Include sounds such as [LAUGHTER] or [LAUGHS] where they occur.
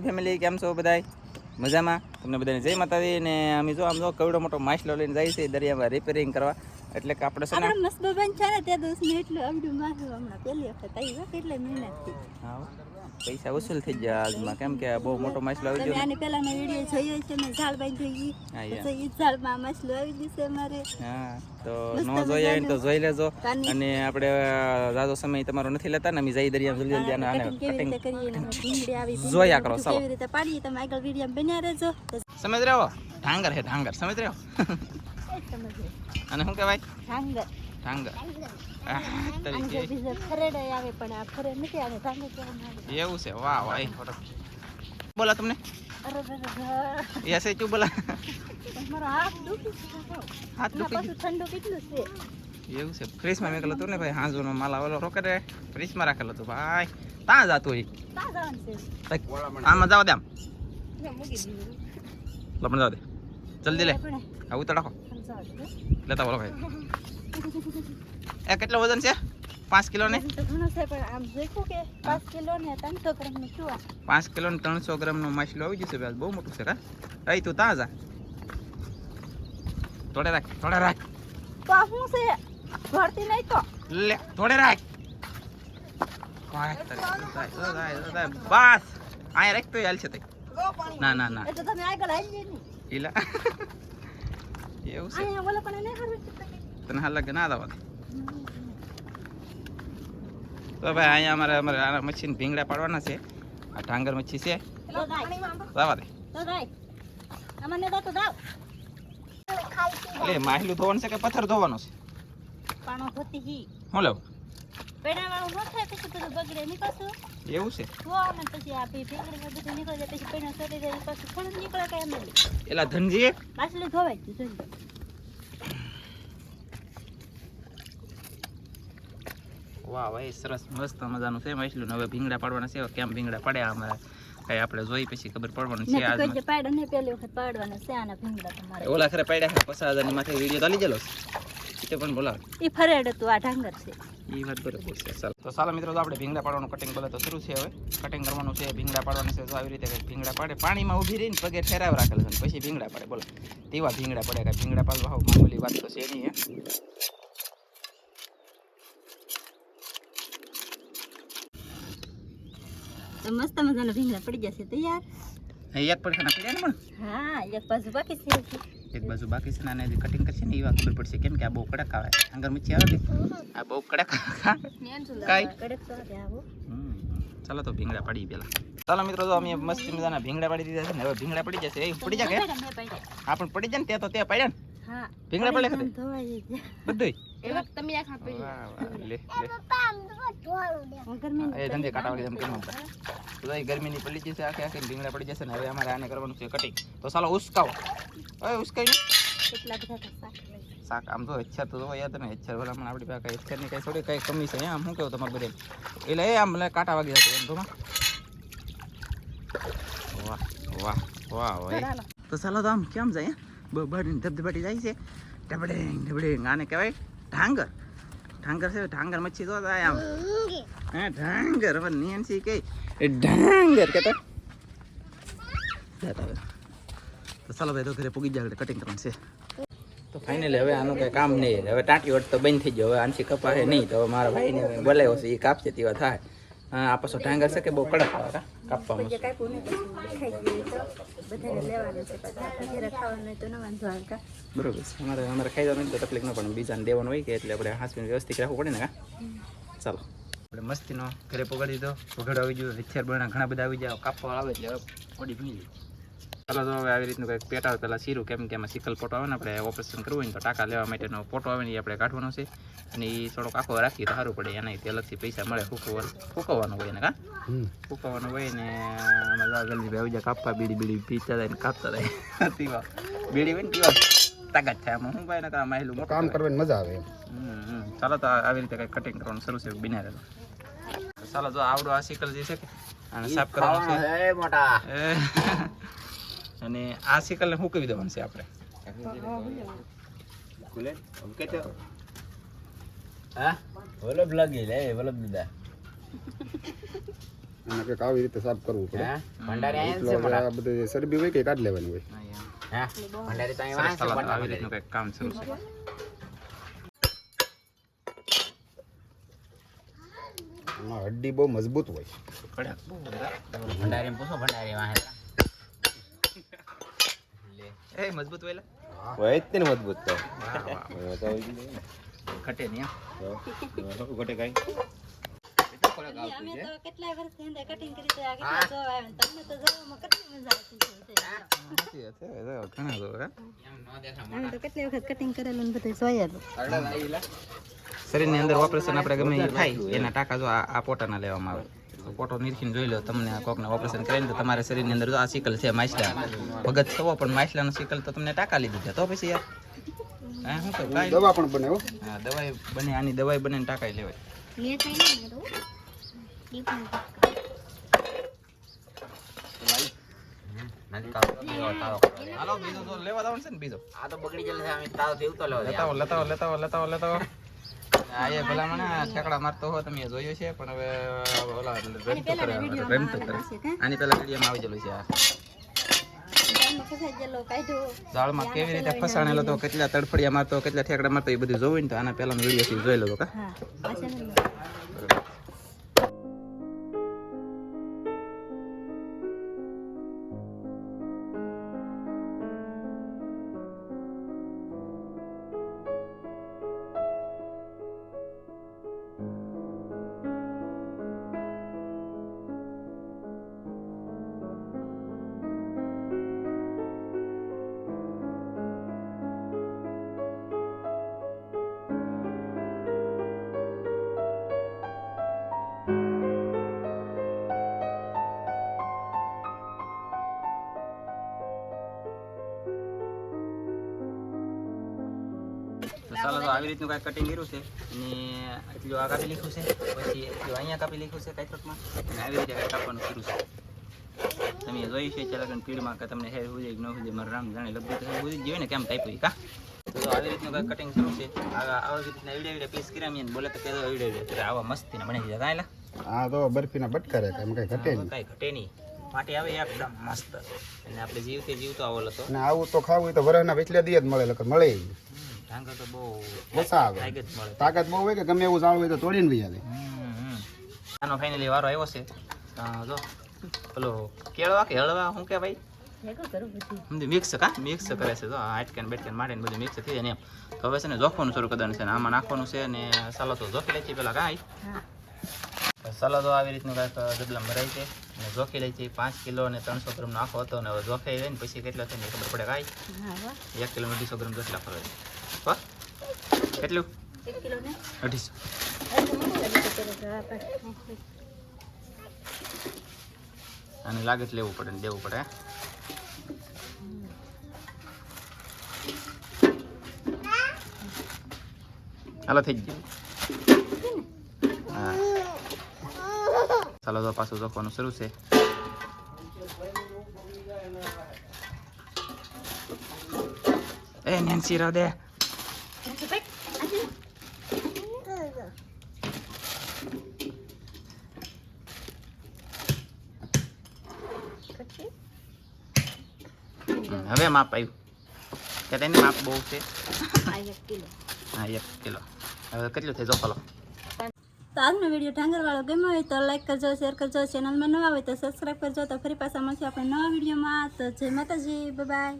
Family કેમ છો બધાય? મજામાં? તમને બધાને જય માતાજી ને અમે જો આમ જો કવડો મોટો માછલો લઈને જાય છે દરિયામાં રિપેરિંગ કરવા. એટલે કે આપણે છે ને મસ્ત બન છે ને તે એટલું આવડું મારું હમણાં પહેલી વખત આવી કેટલે મહેનત હો. પૈસા વસૂલ થઈ ગયા આજમાં કેમ કે બહુ મોટો માછલો આવી ગયો. આની પહેલાનો વીડિયો જોયો છે મેં ઝાડ બાંધી ગઈ. પછી ઈ ઝાડમાં માછલો આવી ગયું મારે હા તો નો જોઈએ તો જોઈ લેજો. અને આપણે જાજો સમય તમારો નથી લેતા ને અમે જઈ દરિયા જલ્દી જલ્દી આને કટિંગ જોયા કરો, બધું કેવી રીતે પાડીએ તમે આગળ વીડિયો બન્યા રહેજો. સમજ રહ્યો? ઢાંગર હે ઢાંગર. સમજ રહ્યો? [LAUGHS] અને શું કહેવાય? ઢાંગર. કહેવામાં એવું છે વાહ વાહ એ બોલા તમને. અરે. એસે ચું બોલા. હાથ દુખી ના, ઠંડુ કેટલું છે? એવું છે ફ્રીજમાં મેકેલો હતું ને ભાઈ હાંજુનો માલ આવેલો રોકડે ફ્રીજમાં રાખેલો હતું ભાઈ. ત્યાં જાતું હોય આમાં જાવ દે આમ. મેં લપણ જાવ દે. જલ્દી લે. આવું તો રાખો. લેતા બોલો ભાઈ. એ કેટલો વજન છે? પાંચ કિલો ને પાંચ કિલો ને ત્રણસો ગ્રામનું માછલો આવી જશે ભાઈ. બહુ મોટું છે કા? અહીં તું તાજા થોડે રાખ થોડે રાખ. તો આ શું છે? ભરતી નહીં તો? લે થોડે રાખ? બસ. અહીંયા રાખ તો હાલ છે ના ના ના. તમે આગળ ઈલા. [LAUGHS] એવું છે. ઓલા પણ. તને હાલ લાગે ના દવા તો ભાઈ અહીંયા અમારે અમારે આ મચ્છીને ભીંગડા પાડવાના છે. આ ઢાંગર મચ્છી છે. દવા દે. એટલે માછલું ધોવાનું છે કે પથ્થર ધોવાનો છે? પાણો ધોતી હી. નીકળશું. એવું છે? ધોવામાં પછી આ ભી ભીંગડીમાં બધું નીકળી જાય પછી પેડા સડી જાય પછી થોડું નીકળે કાંઈ એમ નહીં. એલા ધનજી માછલી ધોવાય જ જોઈએ. વાહ ભાઈ સરસ મસ્ત મજાનું છે માછલું હવે ભીંગડા પાડવાના છે કેમ ભીંગડા પડ્યા અમારે કઈ આપણે જોઈ પછી ખબર પડવાનું છે આજ જે પાડો નહીં પહેલી વખત પાડવાના છે આના ભીંગડા તમારે. ઓલા ખરે પડ્યા છે પચાસ હજારની માથે વિડિયો ચાલી ગયેલો છે. તે પણ બોલાવ. એ ફરેડ હતું આ ઢાંગર છે. એ વાત બરોબર છે ચાલ તો ચાલો મિત્રો તો આપણે ભીંગડા પાડવાનું કટિંગ પહેલાં તો શરૂ છે હવે. કટિંગ કરવાનું છે ભીંગડા પાડવાનું છે તો આવી રીતે કંઈક ભીંગડા પાડે. પાણીમાં ઊભી રહીને પગે ઠેરાવ રાખેલ છે પછી ભીંગડા પાડે બોલો. તેવા ભીંગડા પડે કાંઈ ભીંગડા પાડવા મામૂલી વાત તો છે નહીં તો મસ્ત મજાના ભીંગડા પડી જશે તૈયાર એક પડશે ને પડ્યા ને પણ હા એક બાજુ બાકી છે. એક બાજુ બાકી છે ને કટિંગ કરશે ને એ વાત ખબર પડશે કેમ કે આ બહુ કડક આવે આંગર મચ્છી આવે આ બહુ કડક કાંઈ? ચાલો તો ભીંગડા પડી પેલા ચાલો મિત્રો તો અમે મસ્તી મજાના ભીંગડા પાડી દીધા છે ને હવે ભીંગડા પડી જશે એ પડી જાય કે. આ પણ પડી જાય ને તે તો તે પડ્યા ને હા. ભીંગડા પડે પણ ધોવાઈ જાય. બધુંય. તમે આખા વાહ, વાહ, લે લે. ગરમી એ ધંધે કાંટા વાળી કેમ તો એ ગરમીની પડી જશે આખે આખી ભીંગડા પડી જશે ને હવે અમારે આને કરવાનું છે કટિંગ તો ચાલો ઉસકાવો. ઓય ઉસકાઈ કેટલા બધા શાક આમ તો હેચ્છર તો જોવા યાદ ને હેચ્છર ભલામણ આપણી પાસે કઈ કઈ થોડી કઈ કમી છે. આમ શું કેવું તમારે બધે એટલે એ આમ કાંટા વાગી જતો એમ તો વાહ વાહ વાહ. તો ચાલો તો આમ કેમ જાય બબડીને ધબધબાટી જાય છે. ઢબડેંગ ઢબડેંગ આને કહેવાય ઢાંગર. ઢાંગર છે, ઢાંગર મચ્છી તો થાય આમ. હે, ઢાંગર. હવે નેન્સી કઈ એ ઢાંગર કહેતા તો. ચાલો ભાઈ, તો ઘરે પૂગી જાય કટિંગ કરવાનું છે. તો ફાઇનલી હવે આનું કઈ કામ નહીં. હવે ટાંટી વટ તો બંધ થઈ ગયો. હવે આનથી કપાશે નહીં. તો મારા ભાઈને બોલાવ્યો છે એ કાપશે તેવા થાય. હા આ પાછો ઢાંગર છે. કે બહુ કડક આવે કાપવામાં આપણે? બરોબર છે. અમારે અમારે ખાઈ જવાનું તો તકલીફ ન પણ બીજાને દેવાનું હોય કે એટલે આપણે હાંસવીને વ્યવસ્થિત રાખવું પડે ને કા? ચાલો. આપણે મસ્તીનો ઘરે પગાડી દીધો. પગાડો આવી ગયો. હથિયાર બના ઘણા બધા આવી જાય કાપવા આવે એટલે ઓડી ભીની જાય ચાલો તો હવે આવી રીતનું કંઈક પેટ આવે પહેલાં સીરું કેમ કે એમાં સિકલ પોટો આવે ને આપણે ઓપરેશન કરવું હોય ને તો ટાંકા લેવા માટેનો પોટો આવે ને એ આપણે કાઢવાનો છે. અને એ થોડોક આખો રાખીએ તો સારું પડે એના અલગથી પૈસા મળે ફૂકવા ફૂકવવાનું હોય ને કા? ફૂકવવાનું હોય ને આમાં જલ્દી ભાઈ બીજા કાપવા બીડી બીડી પીતા જાય ને કાપતા થાય [LAUGHS] પીવા. બીડી હોય ને પીવા. તાકાત થાય આમાં હું ભાઈ નકર માહેલું કામ કરવાની મજા આવે હમ, હમ. ચાલો તો આવી રીતે કંઈક કટિંગ કરવાનું શરૂ છે બિના રહેલો ચાલો જો આવડો આ સિકલ જે છે અને સાફ કરવાનું છે. એ, [LAUGHS] અને આ સિકલને હૂકવી દેવાનું છે આપણે? હા? વલ્લભ લાગી લે વલ્લભ દીદા. અને કંઈક આવી રીતે સાફ કરવું પડે. ભંડારી આ બધું જે ચરબી હોય કે કાઢી લેવાની હોય? હે ભંડારી તો સરસ અહીંયા આવી રીતનું કંઈક કામ શરૂ છે. હડ્ડી બહુ મજબૂત હોય. ભંડારે પૂછો ભંડારી એ મજબૂત વેલા? હોય જ ને મજબૂત તો. ઘટે નહીં. ઘટે કઈ. કેટલો વર્ષથી કટિંગ કરી તો આ કેટલા જોવા આવે તમને જોવામાં કેટલી મજા આવતી છે શરીરની અંદર ઓપરેશન આપણે ગમે એ થાય એના ટાંકા જો આ આ પોટાના લેવામાં આવે. તો પોટો નિરખીને જોઈ લો તમને કોકને ઓપરેશન કરીને તો તમારા શરીરની અંદર આ સિકલ છે માછલા. ભગત થવો પણ માછલાનો સિકલ તો તમને ટાંકા લીધી છે. તો પછી યાર હા શું કરું? દવા પણ બને હા દવાઈ બને આની દવાઈ બને ટાંકાઈ લેવાય. મેં કઈ નહીં મારું એ પણ નથી કાવ તો પીવો તાવ કરો. હાલો બીજો તો લેવા દાવ છે ને બીજો. આ તો બગડી જલે અમે તાવથી ઉતરલો છે લેતાવો લેતાવો લેતાવો લેતાવો લેતાવો આ એ ભલામણ ઠેકડા મારતો હો તમે જોયો છે પણ હવે ઓલા કરે આની પેલા વિડીયોમાં આવી ગયેલું છે આ. દાળમાં કેવી રીતે ફસાણેલો તો કેટલા તડફડિયા મારતો કેટલા ઠેકડા મારતો એ બધું જોવું ને તો આના પહેલાનો વીડિયો જોઈ લો કા. તો ચાલો તો આવી રીતનું કાંઈ કટિંગ કર્યું છે. અને એટલું આ કાપી લીધું છે. પછી એટલું અહીંયા કાપી લીધું છે કાંઈ અને આવી રીતે કાંઈ કાપવાનું કર્યું છે. તમે જોઈ છે ચાલો કે પીડમાં કે તમને હેર હોય કે ન હોય મારા રામ જાણે લગભગ હુજી જોઈએ ને કેમ કાપ્યું કા? તો આવી રીતનું કાંઈ કટિંગ કર્યું છે. આવા રીતના એવડે એવડે પીસ કર્યા મેં બોલે તો કહેતો એવડે એવડે. આવા મસ્તીને બની જાય કાંઈ હા આ તો બરફીના બટકા રહે એમ કાંઈ ઘટે નહીં. કાંઈ ઘટે નહીં. માટી આવે એકદમ મસ્ત. અને આપણે જીવતે જીવતો આવો હતો અને આવું તો ખાવું તો વરસના વેચલે દી જ મળે લખર મળે. ઢાંગર તો બહુ ઓછા આવે મળે. તાકાત બહુ હોય કે ગમે એવું ઝાડ હોય તો તોડીને વહી આવે. આનો ફાઇનલી વારો આવ્યો છે. જો. પેલો કેળવા કે હળવા શું કે ભાઈ? મિક્સ કા? મિક્સ કરે છે તો હાટકેન બેટકેન માટીને બધું મિક્સ થઈ જાય ને એમ. તો હવે છે ને જોખવાનું શરૂ કરવાનું છે ને. આમાં નાખવાનું છે ને સાલો તો જોખી લે છે પેલા કાંઈ. સલાદો આવી રીતનું કાંઈક ડબલા ભરાય છે. અને જોખી લે છે પાંચ કિલો અને ત્રણસો ગ્રામ નાખો હતો અને હવે જોખાઈ જાય ને પછી કેટલા થઈને ખબર પડે કાંઈ. એક કિલો અઢીસો ગ્રામ જેટલા ફરવા છે કેટલું? અઢીસો. અને લાગે જ લેવું પડે ને દેવું પડે? હાલો, થઈ ગયું. ચાલો, તો પાછું જોખવાનું શરૂ છે. એ, નેન્સી રાવ હવે માપ આવ્યું કે તેને માપ બહુ છે? હા એક કિલો. હવે કેટલું થઈ જોખલો તો આજનો વીડિયો ઢાંગરવાળો ગમ્યો હોય તો લાઈક કરજો શેર કરજો. ચેનલમાં નવા હોય તો સબસ્ક્રાઈબ કરજો. તો ફરી પાછા મળશે આપણે નવા વિડીયોમાં. તો જય માતાજી. બાય